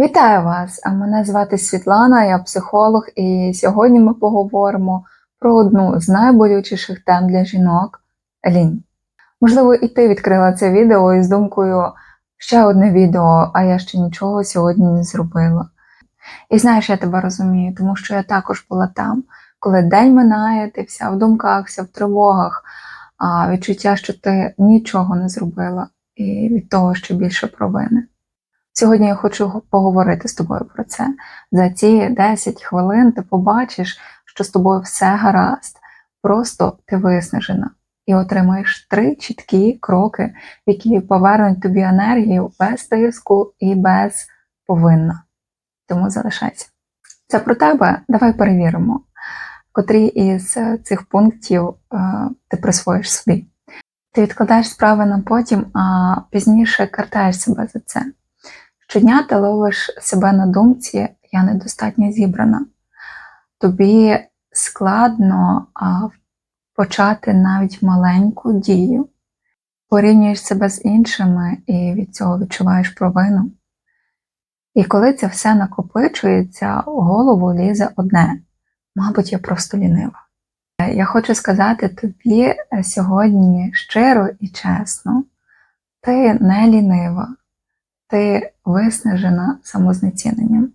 Вітаю вас! А Мене звати Світлана, я психолог, і сьогодні ми поговоримо про одну з найболючіших тем для жінок лінь. Можливо, і ти відкрила це відео із думкою ще одне відео, а я ще нічого сьогодні не зробила. І знаєш, я тебе розумію, тому що я також була там, коли день минає, ти вся в думках, вся в тривогах, а відчуття, що ти нічого не зробила, і від того ще більше провини. Сьогодні я хочу поговорити з тобою про це. За ці 10 хвилин ти побачиш, що з тобою все гаразд, просто ти виснажена і отримаєш три чіткі кроки, які повернуть тобі енергію без тиску і без повинна. Тому залишайся. Це про тебе. Давай перевіримо, котрі із цих пунктів е, ти присвоїш собі. Ти відкладаєш справи на потім, а пізніше картаєш себе за це. Щодня ти ловиш себе на думці, я недостатньо зібрана. Тобі складно а, почати навіть маленьку дію, порівнюєш себе з іншими і від цього відчуваєш провину. І коли це все накопичується, у голову лізе одне. Мабуть, я просто лінива. Я хочу сказати тобі сьогодні щиро і чесно, ти не лінива ти виснажена самознеціненням.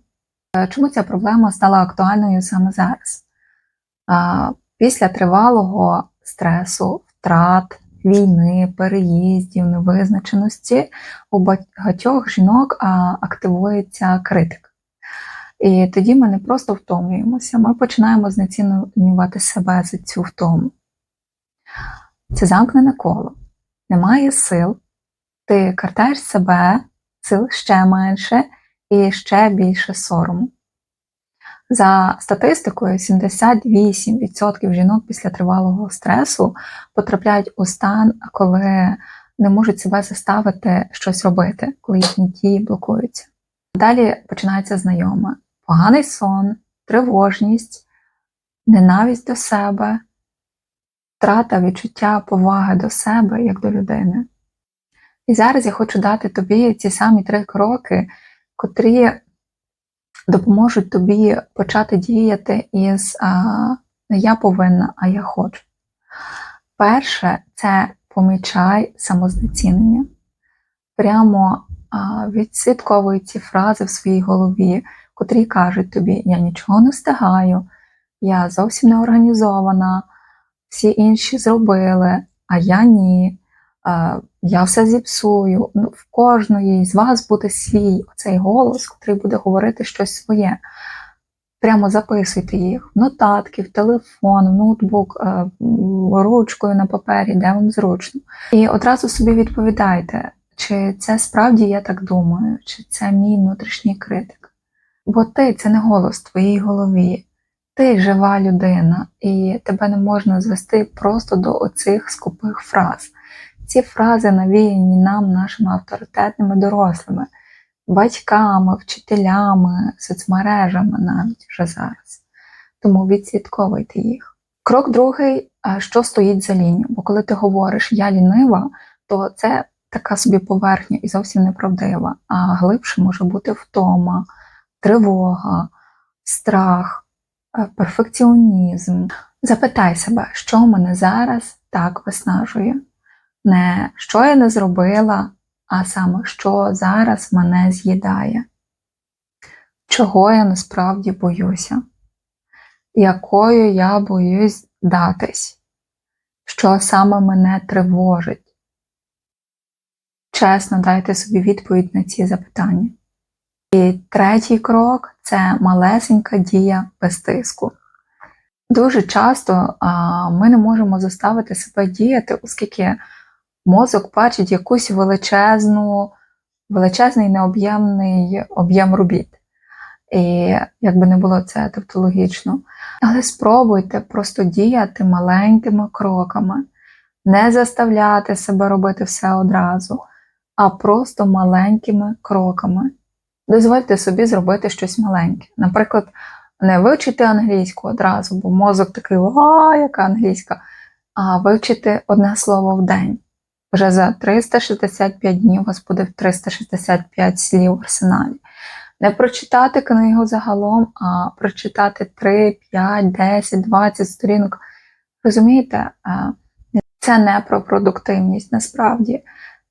Е, чому ця проблема стала актуальною саме зараз? Після тривалого стресу, втрат, війни, переїздів, невизначеності у багатьох жінок активується критик. І тоді ми не просто втомлюємося, ми починаємо знецінювати себе за цю втому. Це замкнене коло. Немає сил, ти картаєш себе сил ще менше і ще більше сорому. За статистикою, 78% жінок після тривалого стресу потрапляють у стан, коли не можуть себе заставити щось робити, коли їхні дії блокуються. Далі починається знайоме: поганий сон, тривожність, ненависть до себе, втрата відчуття поваги до себе як до людини. І зараз я хочу дати тобі ці самі три кроки, котрі допоможуть тобі почати діяти із не я повинна, а я хочу. Перше, це помічай самознецінення. Прямо відслідковуй ці фрази в своїй голові, котрі кажуть тобі: Я нічого не встигаю, я зовсім не організована, всі інші зробили, а я ні я все зіпсую. Ну, В кожної з вас буде свій цей голос, який буде говорити щось своє. Прямо записуйте їх в нотатки, в телефон, в ноутбук, е, ручкою на папері, де вам зручно. І одразу собі відповідайте, чи це справді я так думаю, чи це мій внутрішній критик. Бо ти це не голос в твоїй голові. Ти жива людина, і тебе не можна звести просто до оцих скупих фраз. Ці фрази навіяні нам, нашими авторитетними дорослими, батьками, вчителями, соцмережами навіть вже зараз. Тому відслідковуйте їх. Крок другий, що стоїть за лінією. Бо коли ти говориш я лінива, то це така собі поверхня і зовсім неправдива. А глибше може бути втома, тривога, страх, е, перфекціонізм. Запитай себе, що мене зараз так виснажує не що я не зробила, а саме, що зараз мене з'їдає, чого я насправді боюся, якою я боюсь датись, що саме мене тривожить. Чесно дайте собі відповідь на ці запитання. І третій крок це малесенька дія без тиску. Дуже часто а, ми не можемо заставити себе діяти, оскільки мозок бачить якусь величезну, величезний необ'ємний об'єм робіт. І як би не було це тавтологічно. Але спробуйте просто діяти маленькими кроками, не заставляти себе робити все одразу, а просто маленькими кроками. Дозвольте собі зробити щось маленьке. Наприклад, не вивчити англійську одразу, бо мозок такий, а, яка англійська, а вивчити одне слово в день. Вже за 365 днів буде 365 слів в арсеналі. Не прочитати книгу загалом, а прочитати 3, 5, 10, 20 сторінок. Розумієте, е, це не про продуктивність насправді,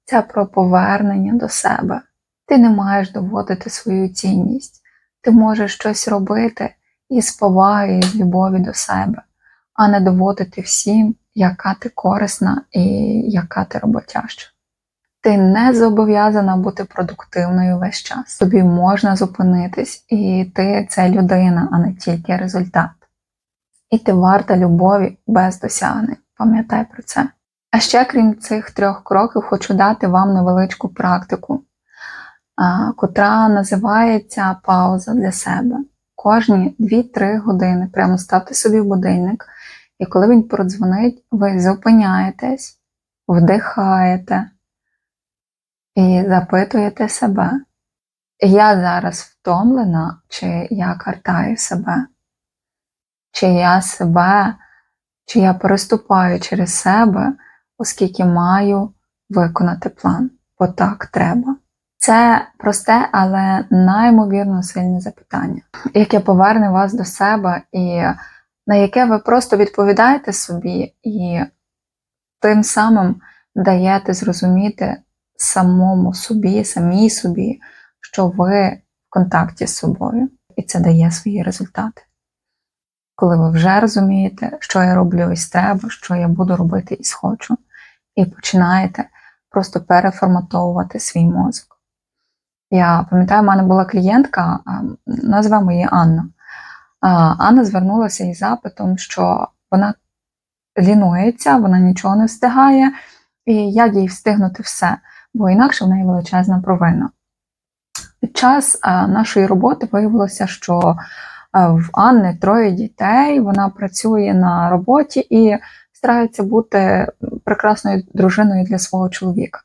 це про повернення до себе. Ти не маєш доводити свою цінність. Ти можеш щось робити із поваги, і з любові до себе, а не доводити всім, яка ти корисна і яка ти роботяща. Ти не зобов'язана бути продуктивною весь час. Тобі можна зупинитись, і ти це людина, а не тільки результат. І ти варта любові без досягнень. Пам'ятай про це. А ще, крім цих трьох кроків, хочу дати вам невеличку практику, котра називається пауза для себе. Кожні 2-3 години прямо ставте собі будильник, і коли він продзвонить, ви зупиняєтесь, вдихаєте і запитуєте себе, я зараз втомлена, чи я картаю себе, чи я себе, чи я переступаю через себе, оскільки маю виконати план, бо так треба. Це просте, але неймовірно сильне запитання, яке поверне вас до себе, і на яке ви просто відповідаєте собі, і тим самим даєте зрозуміти самому собі, самій собі, що ви в контакті з собою, і це дає свої результати. Коли ви вже розумієте, що я роблю із треба, що я буду робити із хочу, і починаєте просто переформатовувати свій мозок. Я пам'ятаю, в мене була клієнтка, назвемо її Анна. Анна звернулася із запитом, що вона лінується, вона нічого не встигає, і як їй встигнути все, бо інакше в неї величезна провина. Під час нашої роботи виявилося, що в Анни троє дітей, вона працює на роботі і старається бути прекрасною дружиною для свого чоловіка.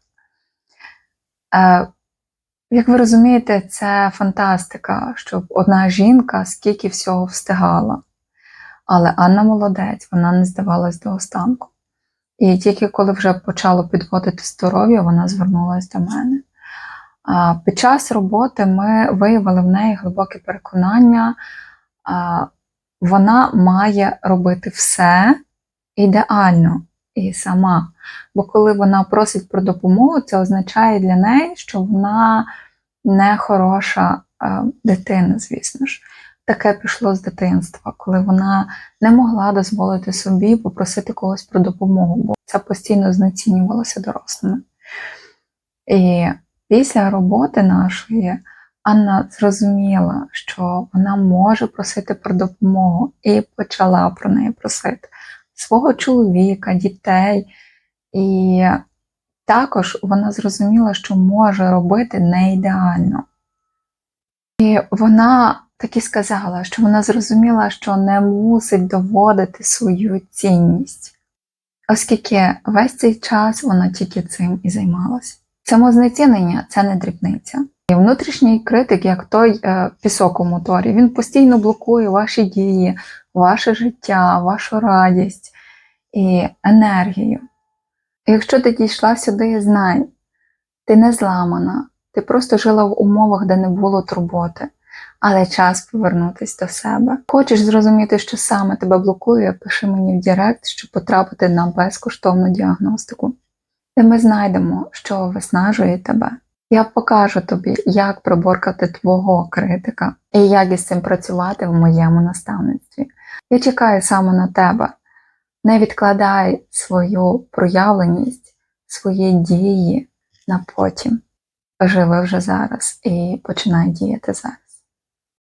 Як ви розумієте, це фантастика, щоб одна жінка скільки всього встигала. Але Анна молодець, вона не здавалась до останку. І тільки коли вже почало підводити здоров'я, вона звернулася до мене. Під час роботи ми виявили в неї глибоке переконання, вона має робити все ідеально і сама. Бо коли вона просить про допомогу, це означає для неї, що вона не хороша е, дитина, звісно ж. Таке пішло з дитинства, коли вона не могла дозволити собі попросити когось про допомогу, бо це постійно знецінювалося дорослими. І після роботи нашої Анна зрозуміла, що вона може просити про допомогу, і почала про неї просити свого чоловіка, дітей. І також вона зрозуміла, що може робити не ідеально. І вона таки сказала, що вона зрозуміла, що не мусить доводити свою цінність, оскільки весь цей час вона тільки цим і займалася. Самознецінення це не дрібниця. І внутрішній критик, як той е, пісок у моторі, він постійно блокує ваші дії, ваше життя, вашу радість і енергію. Якщо ти дійшла сюди, знай, ти не зламана, ти просто жила в умовах, де не було турботи, але час повернутися до себе. Хочеш зрозуміти, що саме тебе блокує, пиши мені в Директ, щоб потрапити на безкоштовну діагностику, де ми знайдемо, що виснажує тебе. Я покажу тобі, як приборкати твого критика і як із цим працювати в моєму наставництві. Я чекаю саме на тебе. Не відкладай свою проявленість, свої дії на потім. Живи вже зараз і починай діяти зараз.